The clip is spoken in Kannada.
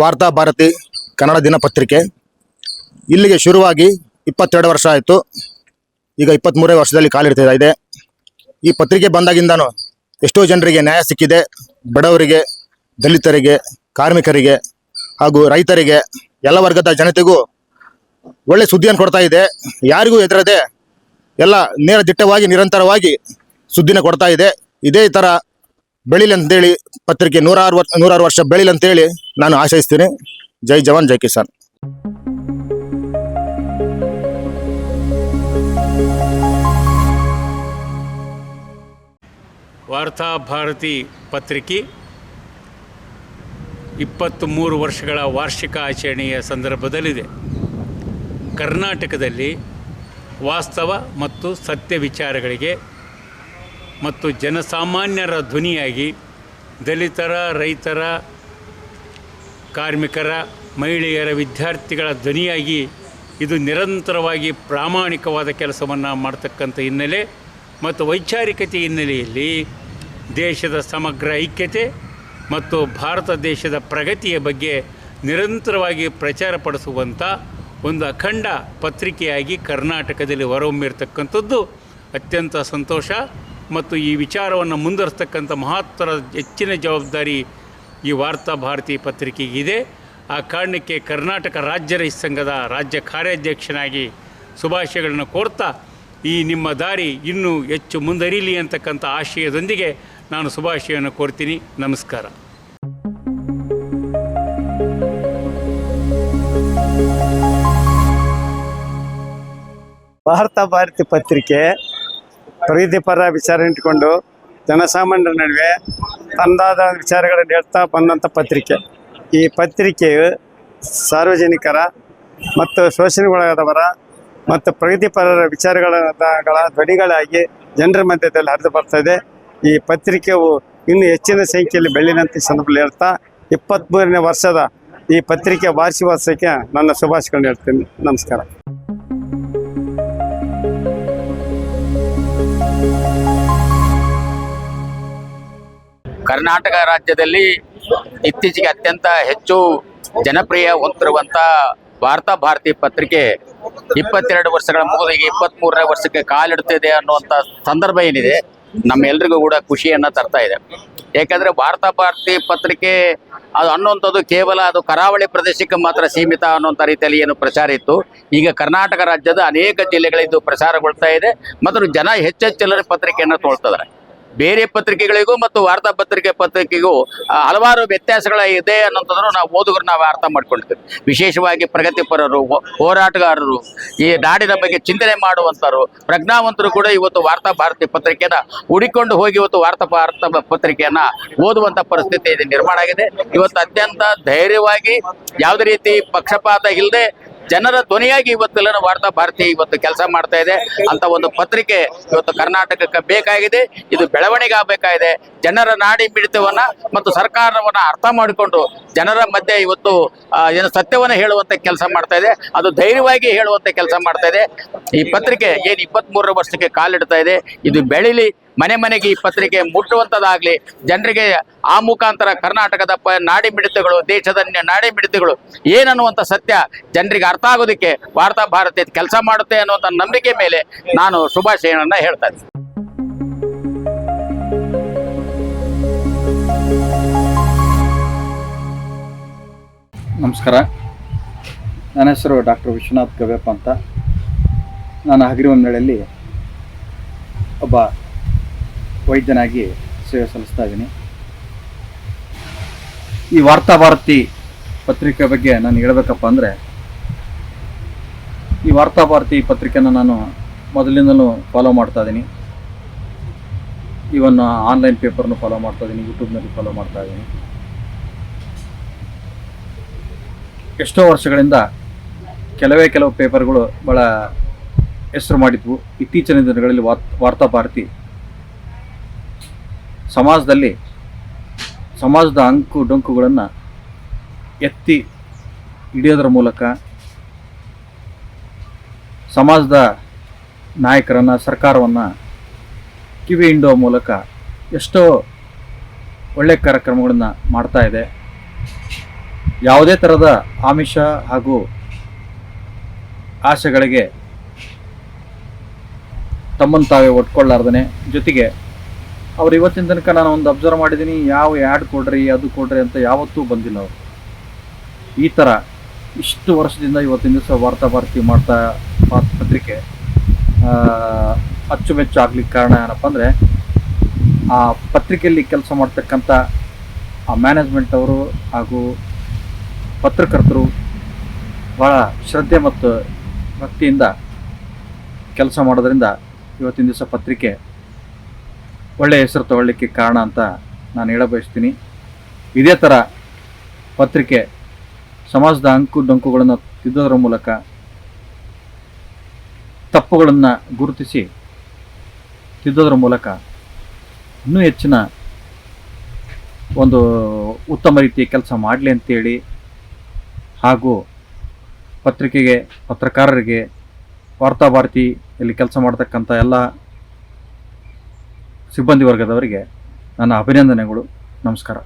ವಾರ್ತಾ ಭಾರತಿ ಕನ್ನಡ ದಿನಪತ್ರಿಕೆ. ಇಲ್ಲಿಗೆ ಶುರುವಾಗಿ ಇಪ್ಪತ್ತೆರಡು ವರ್ಷ ಆಯಿತು. ಈಗ ಇಪ್ಪತ್ತ್ಮೂರೇ ವರ್ಷದಲ್ಲಿ ಕಾಲಿಡ್ತಾ ಇದೆ. ಈ ಪತ್ರಿಕೆ ಬಂದಾಗಿಂದನೂ ಎಷ್ಟೋ ಜನರಿಗೆ ನ್ಯಾಯ ಸಿಕ್ಕಿದೆ. ಬಡವರಿಗೆ, ದಲಿತರಿಗೆ, ಕಾರ್ಮಿಕರಿಗೆ ಹಾಗೂ ರೈತರಿಗೆ ಎಲ್ಲ ವರ್ಗದ ಜನತೆಗೂ ಒಳ್ಳೆ ಸುದ್ದಿಯನ್ನು ಕೊಡ್ತಾ ಇದೆ. ಯಾರಿಗೂ ಎದುರದೆ ಎಲ್ಲ ನೇರ ದಿಟ್ಟವಾಗಿ, ನಿರಂತರವಾಗಿ ಸುದ್ದಿನ ಕೊಡ್ತಾ ಇದೆ. ಇದೇ ಥರ ಬೆಳಿಲಿ ಅಂತೇಳಿ ಪತ್ರಿಕೆ ನೂರಾರು ವರ್ಷ ನೂರಾರು ವರ್ಷ ಬೆಳಿಲಿ ಅಂತೇಳಿ ನಾನು ಆಶಯಿಸ್ತೀನಿ. ಜೈ ಜವಾನ್, ಜೈ ಕಿಸಾನ್. ವಾರ್ತಾಭಾರತಿ ಪತ್ರಿಕೆ. ಇಪ್ಪತ್ತ್ಮೂರು ವರ್ಷಗಳ ವಾರ್ಷಿಕ ಆಚರಣೆಯ ಸಂದರ್ಭದಲ್ಲಿದೆ. ಕರ್ನಾಟಕದಲ್ಲಿ ವಾಸ್ತವ ಮತ್ತು ಸತ್ಯ ವಿಚಾರಗಳಿಗೆ ಮತ್ತು ಜನಸಾಮಾನ್ಯರ ಧ್ವನಿಯಾಗಿ ದಲಿತರ, ರೈತರ, ಕಾರ್ಮಿಕರ, ಮಹಿಳೆಯರ, ವಿದ್ಯಾರ್ಥಿಗಳ ಧ್ವನಿಯಾಗಿ ಇದು ನಿರಂತರವಾಗಿ ಪ್ರಾಮಾಣಿಕವಾದ ಕೆಲಸವನ್ನು ಮಾಡ್ತಕ್ಕಂಥ ಹಿನ್ನೆಲೆ ಮತ್ತು ವೈಚಾರಿಕತೆ ಹಿನ್ನೆಲೆಯಲ್ಲಿ ದೇಶದ ಸಮಗ್ರ ಐಕ್ಯತೆ ಮತ್ತು ಭಾರತ ದೇಶದ ಪ್ರಗತಿಯ ಬಗ್ಗೆ ನಿರಂತರವಾಗಿ ಪ್ರಚಾರಪಡಿಸುವಂಥ ಒಂದು ಅಖಂಡ ಪತ್ರಿಕೆಯಾಗಿ ಕರ್ನಾಟಕದಲ್ಲಿ ಹೊರಹೊಮ್ಮಿರ್ತಕ್ಕಂಥದ್ದು ಅತ್ಯಂತ ಸಂತೋಷ. ಮತ್ತು ಈ ವಿಚಾರವನ್ನು ಮುಂದುವರಿಸ್ತಕ್ಕಂಥ ಮಹತ್ತರ ಹೆಚ್ಚಿನ ಜವಾಬ್ದಾರಿ ಈ ವಾರ್ತಾ ಭಾರತಿ ಪತ್ರಿಕೆಗಿದೆ. ಆ ಕಾರಣಕ್ಕೆ ಕರ್ನಾಟಕ ರಾಜ್ಯ ರೈತ ಸಂಘದ ರಾಜ್ಯ ಕಾರ್ಯಾಧ್ಯಕ್ಷನಾಗಿ ಶುಭಾಶಯಗಳನ್ನು ಕೋರ್ತಾ, ಈ ನಿಮ್ಮ ದಾರಿ ಇನ್ನೂ ಹೆಚ್ಚು ಮುಂದರಿಲಿ ಅಂತಕ್ಕಂಥ ಆಶಯದೊಂದಿಗೆ ನಾನು ಶುಭಾಶಯವನ್ನು ಕೋರ್ತೀನಿ. ನಮಸ್ಕಾರ. ವಾರ್ತಾ ಭಾರತಿ ಪತ್ರಿಕೆ ಪ್ರಗತಿಪರ ವಿಚಾರ ಇಟ್ಕೊಂಡು ಜನಸಾಮಾನ್ಯರ ನಡುವೆ ತನ್ನದಾದ ವಿಚಾರಗಳನ್ನು ಹೇಳ್ತಾ ಬಂದಂಥ ಪತ್ರಿಕೆ. ಈ ಪತ್ರಿಕೆಯು ಸಾರ್ವಜನಿಕರ ಮತ್ತು ಶೋಷಣೆಗೊಳಗಾದವರ ಮತ್ತು ಪ್ರಗತಿಪರರ ವಿಚಾರಗಳ ಗಳ ಧ್ವನಿಗಳಾಗಿ ಜನರ ಮಧ್ಯದಲ್ಲಿ ಹರಿದು ಬರ್ತಾ ಇದೆ. ಈ ಪತ್ರಿಕೆಯು ಇನ್ನು ಹೆಚ್ಚಿನ ಸಂಖ್ಯೆಯಲ್ಲಿ ಬೆಳ್ಳಿನಂತ ಸಂದರ್ಭದಲ್ಲಿ ಹೇಳ್ತಾ ಇಪ್ಪತ್ತ್ಮೂರನೇ ವರ್ಷದ ಈ ಪತ್ರಿಕೆ ವಾರ್ಷಿಕೋತ್ಸವಕ್ಕೆ ನನ್ನ ಶುಭಾಶಯಗಳನ್ನು ಹೇಳ್ತೀನಿ. ನಮಸ್ಕಾರ. ಕರ್ನಾಟಕ ರಾಜ್ಯದಲ್ಲಿ ಇತ್ತೀಚೆಗೆ ಅತ್ಯಂತ ಹೆಚ್ಚು ಜನಪ್ರಿಯ ಹೊಂದಿರುವಂತಹ ವಾರ್ತಾ ಭಾರತಿ ಪತ್ರಿಕೆ ಇಪ್ಪತ್ತೆರಡು ವರ್ಷಗಳ ಮೂಲಿಗೆ ಇಪ್ಪತ್ತ್ ಮೂರನೇ ವರ್ಷಕ್ಕೆ ಕಾಲಿಡುತ್ತಿದೆ ಅನ್ನುವಂಥ ಸಂದರ್ಭ ಏನಿದೆ? ನಮ್ಮೆಲ್ರಿಗೂ ಕೂಡ ಖುಷಿಯನ್ನ ತರ್ತಾ ಇದೆ. ಯಾಕಂದ್ರೆ ಭಾರತ ಭಾರತಿ ಪತ್ರಿಕೆ ಅದು ಅನ್ನುವಂಥದ್ದು ಕೇವಲ ಅದು ಕರಾವಳಿ ಪ್ರದೇಶಕ್ಕೆ ಮಾತ್ರ ಸೀಮಿತ ಅನ್ನುವಂಥ ರೀತಿಯಲ್ಲಿ ಏನು ಪ್ರಚಾರ ಇತ್ತು. ಈಗ ಕರ್ನಾಟಕ ರಾಜ್ಯದ ಅನೇಕ ಜಿಲ್ಲೆಗಳಿದ್ದು ಪ್ರಸಾರಗೊಳ್ತಾ ಇದೆ. ಮತ್ತು ಜನ ಹೆಚ್ಚೆಚ್ಚೆಲ್ಲರೂ ಪತ್ರಿಕೆಯನ್ನು ತೊಳ್ತಿದ್ದಾರೆ ಬೇರೆ ಪತ್ರಿಕೆಗಳಿಗೂ ಮತ್ತು ವಾರ್ತಾ ಪತ್ರಿಕೆ ಪತ್ರಿಕೆಗೂ ಹಲವಾರು ವ್ಯತ್ಯಾಸಗಳ ಇದೆ ಅನ್ನೋದನ್ನು ನಾವು ಓದುಗರು ನಾವು ಅರ್ಥ ಮಾಡ್ಕೊಳ್ತೀವಿ ವಿಶೇಷವಾಗಿ ಪ್ರಗತಿಪರರು ಹೋರಾಟಗಾರರು, ಈ ನಾಡಿನ ಬಗ್ಗೆ ಚಿಂತನೆ ಮಾಡುವಂತರು ಪ್ರಜ್ಞಾವಂತರು ಕೂಡ ಇವತ್ತು ವಾರ್ತಾ ಭಾರತಿ ಪತ್ರಿಕೆನ ಹುಡಿಕೊಂಡು ಹೋಗಿ ಇವತ್ತು ವಾರ್ತಾ ಭಾರತ ಪತ್ರಿಕೆಯನ್ನ ಓದುವಂತ ಪರಿಸ್ಥಿತಿ ನಿರ್ಮಾಣ ಆಗಿದೆ. ಇವತ್ತು ಅತ್ಯಂತ ಧೈರ್ಯವಾಗಿ ಯಾವುದೇ ರೀತಿ ಪಕ್ಷಪಾತ ಇಲ್ಲದೆ ಜನರ ಧ್ವನಿಯಾಗಿ ಇವತ್ತೆಲ್ಲ ವಾರ್ತಾ ಭಾರತಿ ಇವತ್ತು ಕೆಲಸ ಮಾಡ್ತಾ ಇದೆ. ಅಂತ ಒಂದು ಪತ್ರಿಕೆ ಇವತ್ತು ಕರ್ನಾಟಕಕ್ಕೆ ಬೇಕಾಗಿದೆ. ಇದು ಬೆಳವಣಿಗೆ ಆಗಬೇಕಾಗಿದೆ. ಜನರ ನಾಡಿ ಬಿಡಿತವನ್ನ ಮತ್ತು ಸರ್ಕಾರವನ್ನ ಅರ್ಥ ಮಾಡಿಕೊಂಡು ಜನರ ಮಧ್ಯೆ ಇವತ್ತು ಏನು ಸತ್ಯವನ್ನ ಹೇಳುವಂತ ಕೆಲಸ ಮಾಡ್ತಾ ಇದೆ. ಅದು ಧೈರ್ಯವಾಗಿ ಹೇಳುವಂತ ಕೆಲಸ ಮಾಡ್ತಾ ಇದೆ. ಈ ಪತ್ರಿಕೆ ಏನು ಇಪ್ಪತ್ತ್ ವರ್ಷಕ್ಕೆ ಕಾಲಿಡ್ತಾ ಇದೆ. ಇದು ಬೆಳಿಲಿ ಮನೆ ಮನೆಗೆ ಈ ಪತ್ರಿಕೆ ಮುಟ್ಟುವಂಥದ್ದಾಗಲಿ ಜನರಿಗೆ ಆ ಮುಖಾಂತರ ಕರ್ನಾಟಕದ ಪ ನಾಡಿ ಮಿಡಿತಗಳು ದೇಶದ ನಾಡಿ ಮಿಡಿತಗಳು ಏನನ್ನುವಂಥ ಸತ್ಯ ಜನರಿಗೆ ಅರ್ಥ ಆಗೋದಕ್ಕೆ ವಾರ್ತಾ ಭಾರತಿ ಕೆಲಸ ಮಾಡುತ್ತೆ ಅನ್ನುವಂಥ ನಂಬಿಕೆ ಮೇಲೆ ನಾನು ಶುಭಾಶಯನನ್ನ ಹೇಳ್ತಾ ಇದ್ದೀನಿ. ನಮಸ್ಕಾರ. ನನ್ನ ಹೆಸರು ಡಾಕ್ಟರ್ ವಿಶ್ವನಾಥ್ ಗವ್ಯಪ್ಪ ಅಂತ. ನಾನು ಹಗರಿವನ್ನಳ್ಳಿಯಲ್ಲಿ ಒಬ್ಬ ವೈದ್ಯನಾಗಿ ಸೇವೆ ಸಲ್ಲಿಸ್ತಾ ಇದ್ದೀನಿ. ಈ ವಾರ್ತಾ ಭಾರತಿ ಪತ್ರಿಕೆ ಬಗ್ಗೆ ನಾನು ಹೇಳಬೇಕಪ್ಪ ಅಂದರೆ, ಈ ವಾರ್ತಾ ಭಾರತಿ ಪತ್ರಿಕೆನ ನಾನು ಮೊದಲಿಂದಲೂ ಫಾಲೋ ಮಾಡ್ತಾ ಇದ್ದೀನಿ. ಇವನ್ ಆನ್ಲೈನ್ ಪೇಪರ್ನು ಫಾಲೋ ಮಾಡ್ತಾ ಇದ್ದೀನಿ ಯೂಟ್ಯೂಬ್ನಲ್ಲಿ ಫಾಲೋ ಮಾಡ್ತಾ ಇದ್ದೀನಿ. ಎಷ್ಟೋ ವರ್ಷಗಳಿಂದ ಕೆಲವೇ ಕೆಲವು ಪೇಪರ್ಗಳು ಭಾಳ ಹೆಸರು ಮಾಡಿದ್ವು. ಇತ್ತೀಚಿನ ದಿನಗಳಲ್ಲಿ ವಾರ್ತಾ ಭಾರತಿ ಸಮಾಜದಲ್ಲಿ ಸಮಾಜದ ಅಂಕು ಡೊಂಕುಗಳನ್ನು ಎತ್ತಿ ಹಿಡಿಯೋದ್ರ ಮೂಲಕ ಸಮಾಜದ ನಾಯಕರನ್ನು, ಸರ್ಕಾರವನ್ನು ಕಿವಿ ಹಿಂಡುವ ಮೂಲಕ ಎಷ್ಟೋ ಒಳ್ಳೆಯ ಕಾರ್ಯಕ್ರಮಗಳನ್ನು ಮಾಡ್ತಾ ಇದೆ. ಯಾವುದೇ ಥರದ ಆಮಿಷ ಹಾಗೂ ಆಸೆಗಳಿಗೆ ತಮ್ಮನ್ನು ತಾವೇ ಒಟ್ಕೊಳ್ಳಾರ್ದನೆ ಜೊತೆಗೆ ಅವ್ರು ಇವತ್ತಿನ ತನಕ ನಾನು ಒಂದು ಅಬ್ಸರ್ವ್ ಮಾಡಿದ್ದೀನಿ ಯಾವ ಆ್ಯಡ್ ಕೊಡ್ರಿ ಅದು ಕೊಡ್ರಿ ಅಂತ ಯಾವತ್ತೂ ಬಂದಿಲ್ಲ ಅವರು. ಈ ಥರ ಇಷ್ಟು ವರ್ಷದಿಂದ ಇವತ್ತಿನ ದಿವಸ ವಾರ್ತಾ ಭಾರತಿ ಮಾಡ್ತಾ ಪತ್ರಿಕೆ ಆ, ಅಚ್ಚುಮೆಚ್ಚು ಆಗ್ಲಿಕ್ಕೆ ಕಾರಣ ಏನಪ್ಪ ಅಂದರೆ ಆ ಪತ್ರಿಕೆಯಲ್ಲಿ ಕೆಲಸ ಮಾಡ್ತಕ್ಕಂಥ ಆ ಮ್ಯಾನೇಜ್ಮೆಂಟ್ ಅವರು ಹಾಗೂ ಪತ್ರಕರ್ತರು ಭಾಳ ಶ್ರದ್ಧೆ ಮತ್ತು ಭಕ್ತಿಯಿಂದ ಕೆಲಸ ಮಾಡೋದರಿಂದ ಇವತ್ತಿನ ದಿವಸ ಪತ್ರಿಕೆ ಒಳ್ಳೆಯ ಹೆಸರು ತಗೊಳ್ಳಿಕ್ಕೆ ಕಾರಣ ಅಂತ ನಾನು ಹೇಳ ಬಯಸ್ತೀನಿ. ಇದೇ ಥರ ಪತ್ರಿಕೆ ಸಮಾಜದ ಅಂಕು ಡೊಂಕುಗಳನ್ನು ತಿದ್ದೋದ್ರ ಮೂಲಕ ತಪ್ಪುಗಳನ್ನು ಗುರುತಿಸಿ ತಿದ್ದೋದ್ರ ಮೂಲಕ ಇನ್ನೂ ಹೆಚ್ಚಿನ ಒಂದು ಉತ್ತಮ ರೀತಿಯ ಕೆಲಸ ಮಾಡಲಿ ಅಂತೇಳಿ ಹಾಗೂ ಪತ್ರಿಕೆಗೆ, ಪತ್ರಕಾರರಿಗೆ ವಾರ್ತಾಭಾರತಿಯಲ್ಲಿ ಕೆಲಸ ಮಾಡ್ತಕ್ಕಂಥ ಎಲ್ಲ ಸಿಬ್ಬಂದಿ ವರ್ಗದವರಿಗೆ ನನ್ನ ಅಭಿನಂದನೆಗಳು. ನಮಸ್ಕಾರ.